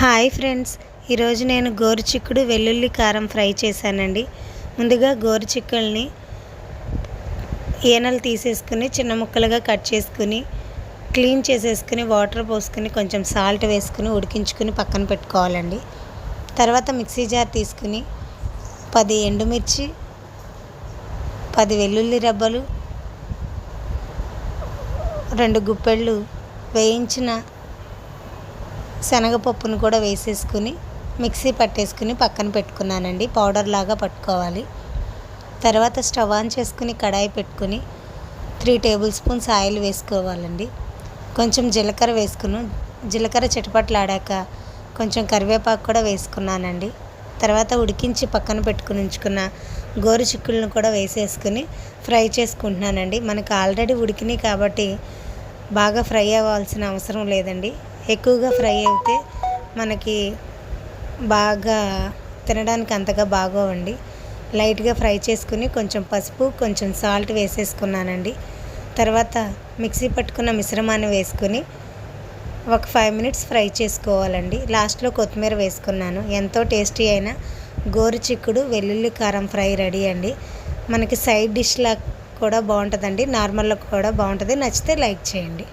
Hi friends. ఈరోజు నేను గోరుచిక్కుడు వెల్లుల్లి కారం ఫ్రై చేశానండి. ముందుగా గోరుచిక్కుల్ని ఏనలు తీసేసుకుని చిన్న ముక్కలుగా కట్ చేసుకుని క్లీన్ చేసేసుకుని వాటర్ పోసుకుని కొంచెం సాల్ట్ వేసుకుని ఉడికించుకుని పక్కన పెట్టుకోవాలండి. తర్వాత మిక్సీ జార్ తీసుకుని పది ఎండుమిర్చి పది వెల్లుల్లి రబ్బలు రెండు గుప్పెళ్ళు వేయించిన శనగపప్పును కూడా వేసేసుకుని మిక్సీ పట్టేసుకుని పక్కన పెట్టుకున్నానండి. పౌడర్ లాగా పట్టుకోవాలి. తర్వాత స్టవ్ ఆన్ చేసుకుని కడాయి పెట్టుకుని త్రీ టేబుల్ స్పూన్స్ ఆయిల్ వేసుకోవాలండి. కొంచెం జీలకర్ర వేసుకుని. జీలకర్ర చిటపట్లాడాక కొంచెం కరివేపాకు కూడా వేసుకున్నానండి. తర్వాత ఉడికించి పక్కన పెట్టుకుని ఉంచుకున్న గోరు చిక్కులను కూడా వేసేసుకుని ఫ్రై చేసుకుంటున్నానండి. మనకు ఆల్రెడీ ఉడికినాయి కాబట్టి బాగా ఫ్రై అవ్వాల్సిన అవసరం లేదండి. ఎక్కువగా ఫ్రై అయితే మనకి బాగా తినడానికి అంతగా బాగోవండి. లైట్గా ఫ్రై చేసుకుని కొంచెం పసుపు కొంచెం సాల్ట్ వేసేసుకున్నానండి. తర్వాత మిక్సీ పట్టుకున్న మిశ్రమాన్ని వేసుకుని ఒక ఫైవ్ మినిట్స్ ఫ్రై చేసుకోవాలండి. లాస్ట్లో కొత్తిమీర వేసుకున్నాను. ఎంతో టేస్టీ అయిన గోరు చిక్కుడు వెల్లుల్లి కారం ఫ్రై రెడీ అండి. మనకి సైడ్ డిష్లా కూడా బాగుంటుందండి. నార్మల్లో కూడా బాగుంటుంది. నచ్చితే లైక్ చేయండి.